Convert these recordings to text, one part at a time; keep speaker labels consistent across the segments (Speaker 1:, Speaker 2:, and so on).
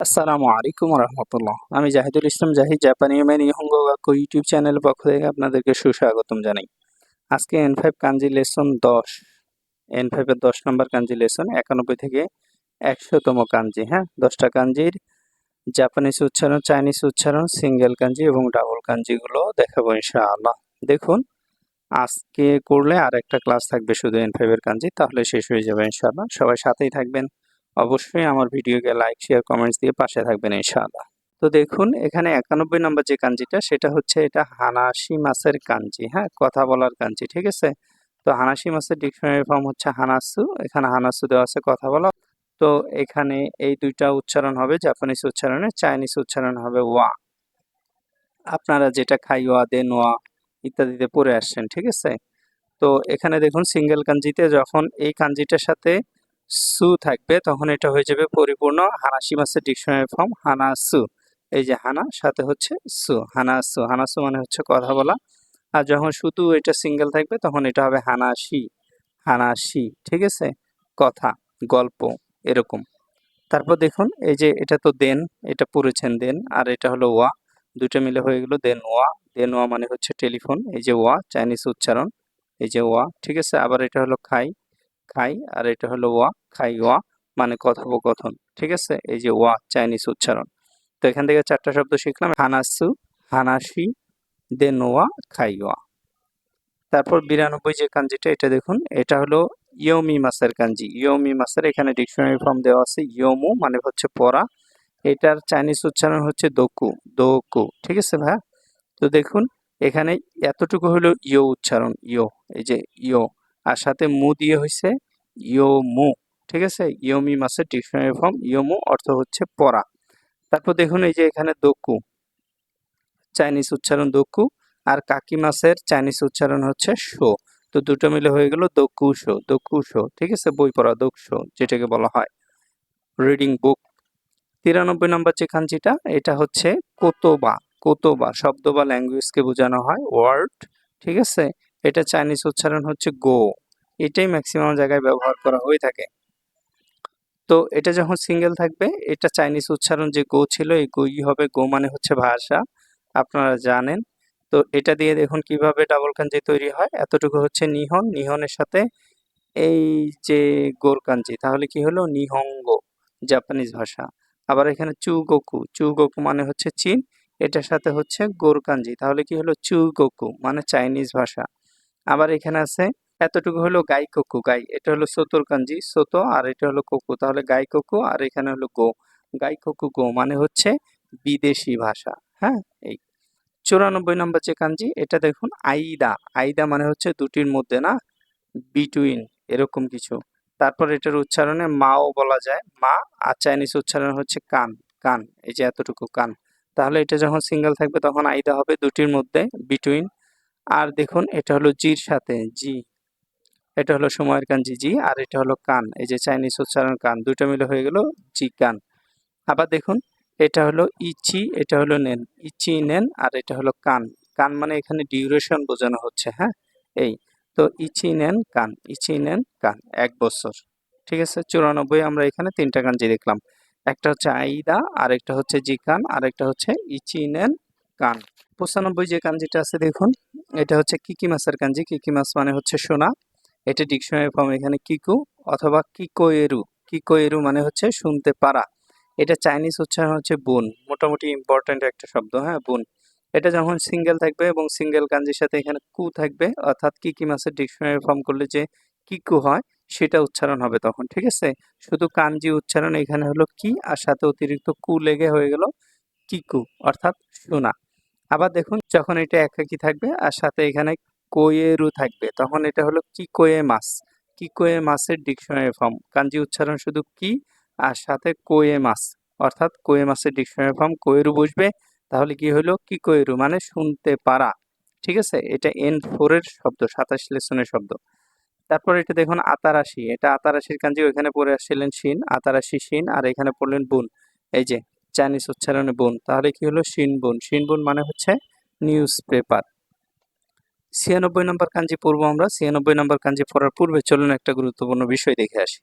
Speaker 1: আসসালামু আলাইকুম রহমতুল্লাহ। আমি জাহিদুল ইসলাম, জাহিদ জাপানি মেন ইহঙ্গ বাক্য ইউটিউব চ্যানেলের পক্ষ থেকে আপনাদেরকে সুস্বাগতম জানাই। আজকে এন ফাইভ কাঞ্জি লেসন দশ। এন ফাইভের দশ নম্বর কাঞ্জি লেসন একানব্বই থেকে একশোতম কাঞ্জি হ্যাঁ? দশটা কাঞ্জির জাপানিজ উচ্চারণ চাইনিজ উচ্চারণ সিঙ্গেল কাঞ্জি এবং ডাবল কাঞ্জিগুলো দেখাবো ইনশাআল্লাহ। দেখুন, আজকে করলে আর একটা ক্লাস থাকবে শুধু এন ফাইভের কাঞ্জি, তাহলে শেষ হয়ে যাবে ইনশাআল্লাহ। সবাই সাথেই থাকবেন। অবশ্যই আমার ভিডিওকে লাইক শেয়ার কমেন্টস দিয়ে পাশে থাকবেন ইনশাআল্লাহ। তো দেখুন, এখানে একানব্বই নম্বর যে কাঞ্জিটা, সেটা হচ্ছে এটা হানাসি মাছের কাঞ্জি হ্যাঁ? কথা বলার কাঞ্জি, ঠিক আছে? তো হানাসি মাছের ডিকশনারি ফর্ম হচ্ছে হানাসু, এখানে হানাসু দেওয়া আছে কথা বলা। তো এখানে এই দুইটা উচ্চারণ হবে, জাপানিজ উচ্চারণে, চাইনিজ উচ্চারণ হবে ওয়া। আপনারা যেটা খাই, ওয়া, দেন, ওয়া ইত্যাদিতে পড়ে আসছেন, ঠিক আছে? তো এখানে দেখুন সিঙ্গেল কাঞ্জিতে যখন এই কাঞ্জিটার সাথে সু থাকবে, তখন এটা হয়ে যাবে পরিপূর্ণ হানাসি মাসের ডিকশনারি ফর্ম হানাসু। এই যে হানা, সাথে হচ্ছে সু, হানাসু। হানাসু মানে হচ্ছে কথা বলা। আর যখন শুধু এটা সিঙ্গেল থাকবে, তখন এটা হবে হানাসি হানাসি ঠিক আছে? কথা, গল্প, এরকম। তারপর দেখুন, এই যে এটা তো দেন, এটা পড়েছেন দেন, আর এটা হলো ওয়া। দুটো মিলে হয়ে গেল দেন ওয়া। দেন ওয়া মানে হচ্ছে টেলিফোন, এই যে ওয়া, চাইনিজ উচ্চারণ, এই যে ওয়া, ঠিক আছে? আবার এটা হলো খাই। খাই, আর এটা হলো ওয়া, খাই ওয়া মানে কথোপকথন, ঠিক আছে? এই যে ওয়া, চাইনিজ উচ্চারণ। তো এখান থেকে চারটা শব্দ শিখলাম, হানাসু, হানাসি, দেন ওয়া, খাই ওয়া। তারপর বিরানব্বই যে কাঞ্জিটা, এটা দেখুন, এটা হলো ইয়মি মাসের কাঞ্জি। ইয়মি মাসের এখানে ডিকশনারি ফর্ম দেওয়া আছে, ইয়মু মানে হচ্ছে পড়া। এটার চাইনিজ উচ্চারণ হচ্ছে দোকু দোকু, ঠিক আছে ভাইয়া? তো দেখুন, এখানে এতটুকু হলো ইয়ো উচ্চারণ, ইয়ো, এই যে ইয়ো। আর সাথে মু দিয়ে হয়েছে ইয়োমু, ঠিক আছে? ইয়মি মাসের ডিকশনারি ফর্ম, ইয়োমু অর্থ হচ্ছে পড়া। তারপর দেখুন এই যে এখানে দোকু, চাইনিজ উচ্চারণ দোকু আর কাকি মাসের চাইনিজ উচ্চারণ হচ্ছে শো। তো দুটো মিলে হয়ে গেল দকুশো দকুশো ঠিক আছে? বই পড়া দোকশো যেটাকে বলা হয়। রিডিং বুক, তিরানব্বই নম্বর যে কাঞ্জিটা এটা হচ্ছে কোতোবা কোতোবা শব্দ বা ল্যাঙ্গুয়েজকে বোঝানো হয়, ওয়ার্ড, ঠিক আছে? এটা চাইনিজ উচ্চারণ হচ্ছে গো। এটাই ম্যাক্সিমাম জায়গায় ব্যবহার করা হয়ে থাকে। তো এটা যখন সিঙ্গেল থাকবে, এটা চাইনিজ উচ্চারণ যে গো ছিল, এই গোই হবে। গো মানে হচ্ছে ভাষা, আপনারা জানেন। তো এটা দিয়ে দেখুন কীভাবে ডাবল কাঞ্জি তৈরি হয়। এতটুকু হচ্ছে নিহন নিহনের সাথে এই যে গোর কাঞ্জি তাহলে কি হলো? নিহঙ্গ জাপানিজ ভাষা। আবার এখানে চুগোকু চুগোকু মানে হচ্ছে চীন। এটার সাথে হচ্ছে গোর কাঞ্জি তাহলে কি হলো? চুগোকু মানে চাইনিজ ভাষা। আবার এখানে আছে, এতটুকু হলো গাই কোকু। গাই, এটা হলো সোতর কাঞ্জি, সোতো, আর এটা হলো কোকু। তাহলে গাই কোকু, আর এখানে হলো গো। গাই কোকু, গো মানে হচ্ছে বিদেশি ভাষা হ্যাঁ? এই চুরানব্বই নম্বর যে কাঞ্জি, এটা দেখুন, আইদা। আইদা মানে হচ্ছে দুটির মধ্যে, না? বিটুইন এরকম কিছু। তারপর এটার উচ্চারণে মাও বলা যায়। মা আর চাইনিজ উচ্চারণ হচ্ছে কান কান। এই যে এতটুকু কান। তাহলে এটা যখন সিঙ্গেল থাকবে, তখন আইদা হবে দুটির মধ্যে বিটুইন আর দেখুন, এটা হলো জির সাথে, জি। এটা হলো সময়ের কান, জি জি, আর এটা হলো কান, এই যে চাইনিজ উচ্চারণ কান দুটো মিলে হয়ে গেল জি, কান। আবার দেখুন, এটা হলো ইচি, এটা হলো নেন, ইচি, নেন, আর এটা হলো কান। কান মানে এখানে ডিউরেশন বোঝানো হচ্ছে হ্যাঁ? এই, তো ইচি, নেন, কান, ইচি, নেন, কান, এক বছর, ঠিক আছে? চুরানব্বই আমরা এখানে তিনটা কাঞ্জি দেখলাম। একটা হচ্ছে আইদা আর একটা হচ্ছে জি, কান আর একটা হচ্ছে ইচি, নেন, কান। পঁচানব্বই যে কাঞ্জিটা আছে দেখুন, এটা হচ্ছে কিকি মাছের কাঞ্জি। কিকি মাছ মানে হচ্ছে সোনা। এটা ডিকশনারি ফর্ম এখানে কিকু অথবা কিকোয়েরু। কিকোয়েরু মানে হচ্ছে শুনতে পারা। এটা চাইনিজ উচ্চারণ হচ্ছে বুন। মোটামুটি ইম্পর্ট্যান্ট একটা শব্দ হ্যাঁ বুন। এটা যখন সিঙ্গেল থাকবে এবং সিঙ্গেল কাঞ্জির সাথে এখানে কু থাকবে, অর্থাৎ কিকি মাছের ডিকশনারি ফর্ম করলে যে কিকু হয়, সেটা উচ্চারণ হবে তখন, ঠিক আছে? শুধু কাঞ্জি উচ্চারণ এখানে হলো কি, আর সাথে অতিরিক্ত কু লেগে হয়ে গেল কিকু, অর্থাৎ শোনা আবার দেখুন, যখন এটা একাকি থাকবে আর সাথে এখানে কোয়েরু থাকবে, তখন এটা হলো কি কোয়ে মাছ কি কোয়ে মাছের ডিকশনারি ফর্ম। কাঞ্জি, উচ্চারণ শুধু কি আর সাথে কোয়ে মাছ অর্থাৎ কোয়ে মাছের ডিকশনারি ফর্ম, কোয়েরু বসবে, তাহলে কি হলো? কি কোয়েরু মানে শুনতে পারা। ঠিক আছে? এটা এন ফোরের শব্দ, সাতাশ লেসনের শব্দ। তারপর এটা দেখুন, আতারাশি। এটা আতারাশির কাঞ্জি, ওইখানে পড়ে আসছিলেন শিন, আতারাশি শিন, আর এখানে পড়লেন বুন। এই যে চাইনিজ উচ্চারণে বোন তাহলে কি হলো? শিন বুন শিন বুন মানে হচ্ছে নিউজ পেপার ছিয়ানব্বই নম্বর কাঞ্জি পড়ব আমরা। ছিয়ানব্বই নম্বর কাঞ্জি পড়ার পূর্বে চলুন একটা গুরুত্বপূর্ণ বিষয় দেখে আসি।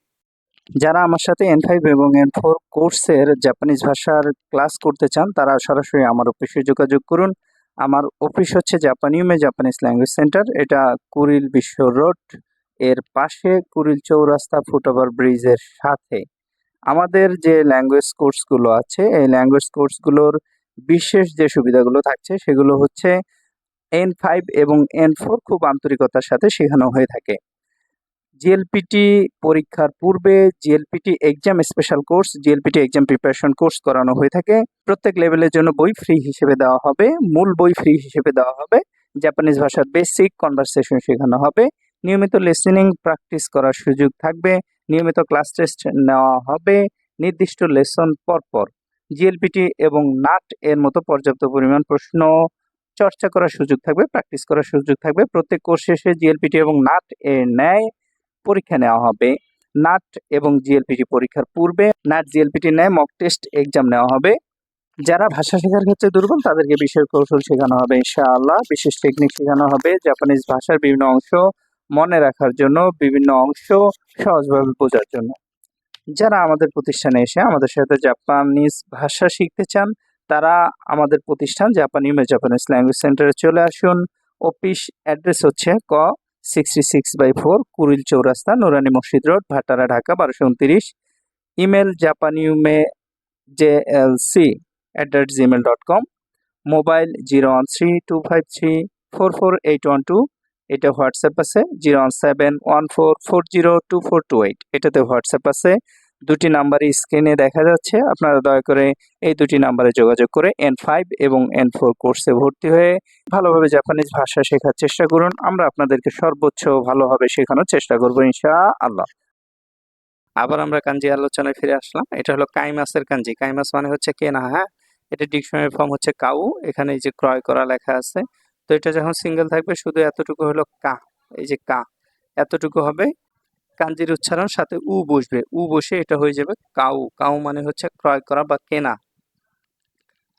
Speaker 1: যারা আমার সাথে এন ফাইভ এবং এন ফোর কোর্সের জাপানিজ ভাষার ক্লাস করতে চান, তারা সরাসরি আমার অফিসে যোগাযোগ করুন। আমার অফিস হচ্ছে জাপানিউমে জাপানিজ ল্যাঙ্গুয়েজ সেন্টার এটা কুরিল বিশ্ব রোড। এর পাশে কুরিল চৌরাস্তা ফুটওভার ব্রিজের সাথে। আমাদের যে ল্যাঙ্গুয়েজ কোর্সগুলো আছে, এই ল্যাঙ্গুয়েজ কোর্সগুলোর বিশেষ যে সুবিধাগুলো থাকছে, সেগুলো হচ্ছে এন ফাইভ এবং এন ফোর খুব আন্তরিকতার সাথে শেখানো হয়ে থাকে। জিএলপিটি পরীক্ষার পূর্বে JLPT exam special course JLPT exam preparation course করানো হয়ে থাকে। প্রত্যেক লেভেলের জন্য বই ফ্রি হিসেবে দেওয়া হবে, মূল বই ফ্রি হিসেবে দেওয়া হবে জাপানিজ ভাষার বেসিক কনভারসেশন শেখানো হবে, নিয়মিত লিসেনিং প্র্যাকটিস করার সুযোগ থাকবে নিয়মিত ক্লাস টেস্ট নেওয়া হবে। নির্দিষ্ট লেসন পরপর জিএলপিটি এবং নাট এর মতো পর্যাপ্ত পরিমাণ প্রশ্ন চর্চা করার সুযোগ থাকবে প্র্যাকটিস করার সুযোগ থাকবে। প্রত্যেক কোর্স শেষে জিএলপিটি এবং নাট এর ন্যায় পরীক্ষা নেওয়া হবে। নাট এবং জিএলপিটি পরীক্ষার পূর্বে নাট জিএলপিটি ন্যায় মক টেস্ট এক্সাম নেওয়া হবে। যারা ভাষা শেখার ক্ষেত্রে দুর্বল, তাদেরকে বিশেষ কৌশল শেখানো হবে ইনশাআল্লাহ। বিশেষ টেকনিক শেখানো হবে। জাপানিজ ভাষার বিভিন্ন অংশ মনে রাখার জন্য বিভিন্ন অংশ সহজভাবে বোঝার জন্য। যারা আমাদের প্রতিষ্ঠানে এসে আমাদের সাথে জাপানিজ ভাষা শিখতে চান, তারা আমাদের প্রতিষ্ঠান জাপানি জাপানিজ ল্যাঙ্গুয়েজ সেন্টারে চলে আসুন। অফিস অ্যাড্রেস হচ্ছে ক sixty six by four Kuril চৌরাস্তা নুরানি মসজিদ রোড, ভাটারা, ঢাকা, বারোশো উনত্রিশ। Email জাপানিউমে J L C at the rate Gmail dot com mobile zero one three two five three four four eight one two. এটা হোয়াটসঅ্যাপ আছে, zero one seven one four four zero two four two eight. এটাতে WhatsApp আছে। দুটি নাম্বারই স্ক্রিনে দেখা যাচ্ছে। আপনারা দয়া করে এই দুটি নাম্বারে যোগাযোগ করে এন ফাইভ এবং এন ফোর কোর্সে ভর্তি হয়ে ভালোভাবে জাপানিজ ভাষা শেখার চেষ্টা করুন। আমরা আপনাদেরকে সর্বোচ্চ ভালোভাবে শেখানোর চেষ্টা করব ইনশা আল্লাহ আবার আমরা কাঞ্জি আলোচনায় ফিরে আসলাম। এটা হলো কাইমাসের কাঞ্জি। কাইমাস মানে হচ্ছে কেনা হ্যাঁ? এটা ডিকশনারি ফর্ম হচ্ছে কাউ। এখানে যে ক্রয় করা লেখা আছে। তো এটা যখন সিঙ্গেল থাকবে, শুধু এতটুকু হলো কা, এই যে কা, এতটুকু হবে কাঞ্জির উচ্চারণ, সাথে উ বসবে। উ বসে এটা হয়ে যাবে কাউ। কাউ মানে হচ্ছে ক্রয় করা বা কেনা।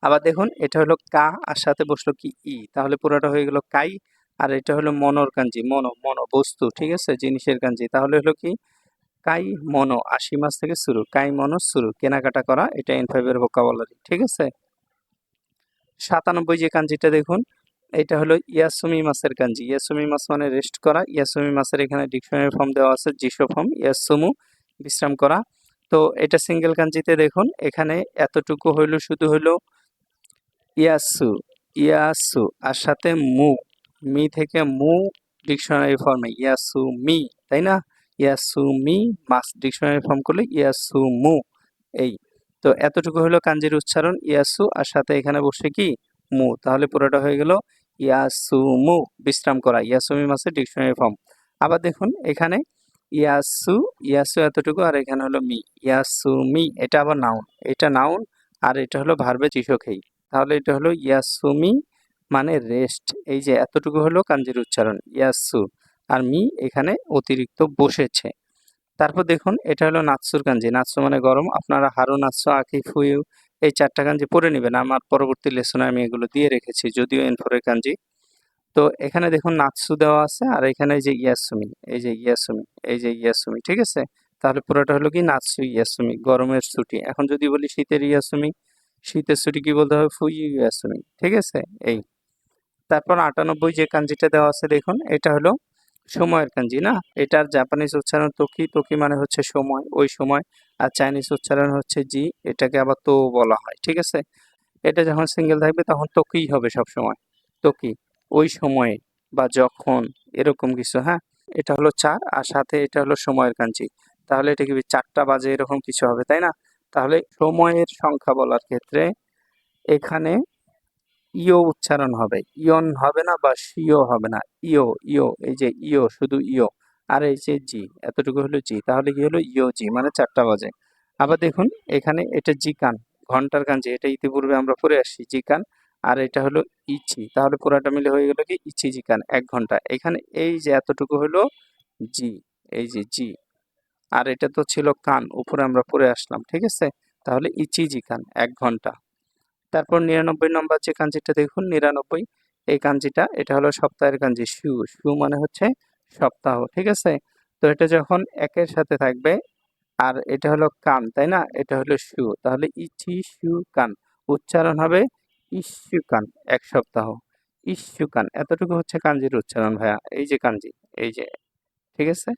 Speaker 1: আবার দেখুন, এটা হলো কা, আর সাথে বসল কি ই। তাহলে পুরোটা হয়ে গেল কাই, আর এটা হলো মনোর কাঞ্জি, মনো মনো, বস্তু, ঠিক আছে? জিনিসের কাঞ্জি। তাহলে হলো কি? কাই, মনো, আশি মাস থেকে শুরু। কাই, মনো, শুরু। কেনাকাটা করা, এটা এন ফাইভের ভোকাবলারি ঠিক আছে? সাতানব্বই যে কাঞ্জিটা দেখুন এটা হলো ইয়াসুমি মাসের কাঞ্জি। ইয়াসুমি মাস মানে রেস্ট করা। ইয়াসুমি মাসের এখানে ডিকশনারি ফর্ম দেওয়া আছে, জিসো ফর্ম ইয়াসুমু বিশ্রাম করা। তো এটা সিঙ্গেল কাঞ্জিতে দেখুন, এখানে এতটুকু হইল, শুধু হইল ইয়াসু ইয়াসু আর সাথে মু, মি থেকে মু ডিকশনারি ফর্মে ইয়াসু মি তাই না? ইয়াসু মি মাস ডিকশনারি ফর্ম করলে ইয়াসু মু এই। তো এতটুকু হলো কাঞ্জির উচ্চারণ ইয়াসু আর সাথে এখানে বসে কি? মু। তাহলে পুরোটা হয়ে গেল ইয়াসুমু, বিশ্রাম করা। ইয়াসুমি মাসের ডিকশনারি ফর্ম। আবার দেখুন, এখানে ইয়াসু ইয়াসু এতটুকু আর এখানে হলো মি। ইয়াসুমি, এটা আবার নাউন এটা নাউন আর এটা হলো ভার্বে চিশকেই তাহলে এটা হলো ইয়াসুমি মানে রেস্ট এই যে এতটুকু হলো কাঞ্জির উচ্চারণ। ইয়াসু আর মি এখানে অতিরিক্ত বসেছে। তারপর দেখুন, এটা হলো নাৎসুর কাঞ্জি নাৎসু মানে গরম। আপনারা হারু, নাৎসু, আকি, ফুয়ু এই চারটা কাঞ্জি পরে নেবেন। আমার পরবর্তী লেসনে আমি এগুলো দিয়ে রেখেছি, যদিও এন এনফোরের কাঞ্জি তো এখানে দেখুন নাৎসু দেওয়া আছে, আর এখানে এই যে ইয়াসুমি, এই যে ইয়াসুমি, এই যে ইয়াসুমি, ঠিক আছে? তাহলে পুরোটা হলো কি নাৎসু ইয়াসুমি, গরমের ছুটি। এখন যদি বলি শীতের ইয়াসুমি, শীতের ছুটি কি বলতে হবে? ফুই ইয়াসুমি, ঠিক আছে? এই। তারপর আটানব্বই যে কাঞ্জিটা দেওয়া আছে দেখুন, এটা হলো সময়ের কাঞ্জি না? এটার জাপানিজ উচ্চারণ তোকি তোকি মানে হচ্ছে সময়, ওই সময়। আর চাইনিজ উচ্চারণ হচ্ছে জি এটাকে আবার তো বলা হয়, ঠিক আছে? এটা যখন সিঙ্গেল থাকবে তখন তোকিই হবে সব সময় তোকি ওই সময়ে বা যখন, এরকম কিছু হ্যাঁ? এটা হলো চার, আর সাথে এটা হলো সময়ের কাঞ্জি তাহলে এটা কি চারটা বাজে এরকম কিছু হবে, তাই না? তাহলে সময়ের সংখ্যা বলার ক্ষেত্রে এখানে ইও উচ্চারণ হবে। ইয়ন হবে না বা সিও হবে না। ইও ইও এই যে ইও শুধু ইও আর এই যে জি, এতটুকু হলো জি। তাহলে কি হলো? ইও জি মানে চারটা বাজে। আবার দেখুন, এখানে এটা জি কান, ঘণ্টার কান যে এটা ইতিপূর্বে আমরা পড়ে আসছি জি কান। আর এটা হলো ইচি। তাহলে পুরাটা মিলে হয়ে গেল কি? ইচি জি কান, এক ঘণ্টা। এখানে এই যে এতটুকু হলো জি, এই যে জি। আর এটা তো ছিল কান, উপরে আমরা পড়ে আসলাম, ঠিক আছে? তাহলে ইচি জি কান, এক ঘণ্টা। তারপর নিরানব্বই নম্বর যে কাঞ্জিটা দেখুন, নিরানব্বই, এই কাঞ্জিটা, এটা হলো সপ্তাহের কাঞ্জি, সু সু মানে হচ্ছে সপ্তাহ, ঠিক আছে? তো এটা যখন একের সাথে থাকবে, আর এটা হলো কান, তাই না? এটা হলো সু, তাহলে ইচি সু কান, উচ্চারণ হবে ইস্যুকান এক সপ্তাহ ইস্যুকান এতটুকু হচ্ছে কাঞ্জির উচ্চারণ, ভাইয়া, এই যে কাঞ্জি, এই যে, ঠিক আছে?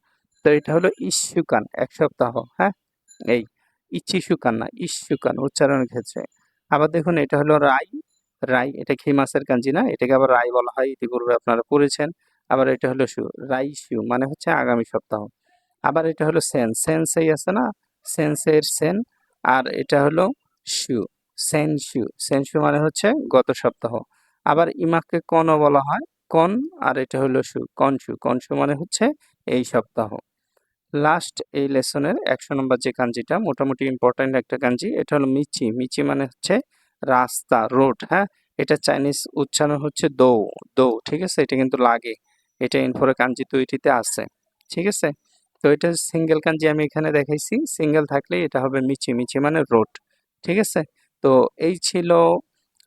Speaker 1: তো এটা হলো ইস্যুকান এক সপ্তাহ হ্যাঁ? এই ইচ্ছিসুকান না ইস্যুকান উচ্চারণের ক্ষেত্রে। আবার দেখুন, এটা হলো রাই। রাই, এটা খি মাছের কাঞ্জি না? এটাকে আবার রাই বলা হয়, ইতিপূর্বে আপনারা পড়েছেন। আবার এটা হলো শু, রাই শু মানে হচ্ছে আগামী সপ্তাহ। আবার এটা হলো সেন সেন সেই আছে না? সেন্সের সেন। আর এটা হলো শু, সেন শু। সেন শু মানে হচ্ছে গত সপ্তাহ। আবার ইমাককে কনও বলা হয়, কন, আর এটা হলো শু কনশু কনশু মানে হচ্ছে এই সপ্তাহ। লাস্ট এই লেসনের একশো নম্বর যে কাঞ্জিটা মোটামুটি ইম্পর্ট্যান্ট একটা কাঞ্জি এটা হলো মিচি। মিচি মানে হচ্ছে রাস্তা, রোড হ্যাঁ? এটা চাইনিজ উচ্চারণ হচ্ছে দৌ দৌ, ঠিক আছে? এটা কিন্তু লাগে। এটা ইনফোরে কাঞ্জি তৈরিতে আছে, ঠিক আছে? তো এটা সিঙ্গেল কাঞ্জি আমি এখানে দেখাইছি। সিঙ্গেল থাকলে এটা হবে মিচি। মিচি মানে রোড, ঠিক আছে? তো এই ছিল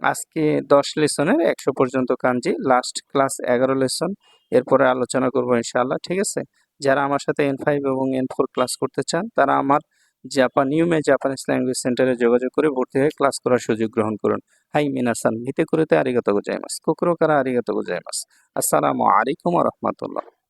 Speaker 1: আজকে দশ লেসনের, একশো পর্যন্ত কাঞ্জি লাস্ট ক্লাস এগারো লেসন। এরপরে আলোচনা করব ইনশাআল্লাহ, ঠিক আছে? যারা আমার সাথে এন ফাইভ এবং এন ফোর ক্লাস করতে চান, তারা আমার জাপান নিউমে জাপানিজ ল্যাঙ্গুয়েজ সেন্টারে যোগাযোগ করে ভর্তি হয়ে ক্লাস করার সুযোগ গ্রহণ করুন। হাই মিনাসান নিতে করতে আরিগত গোজাইমাস, কুকুরো কারা আরিগত গোজাইমাস। আসসালামু আলাইকুম রহমতুল্লাহ।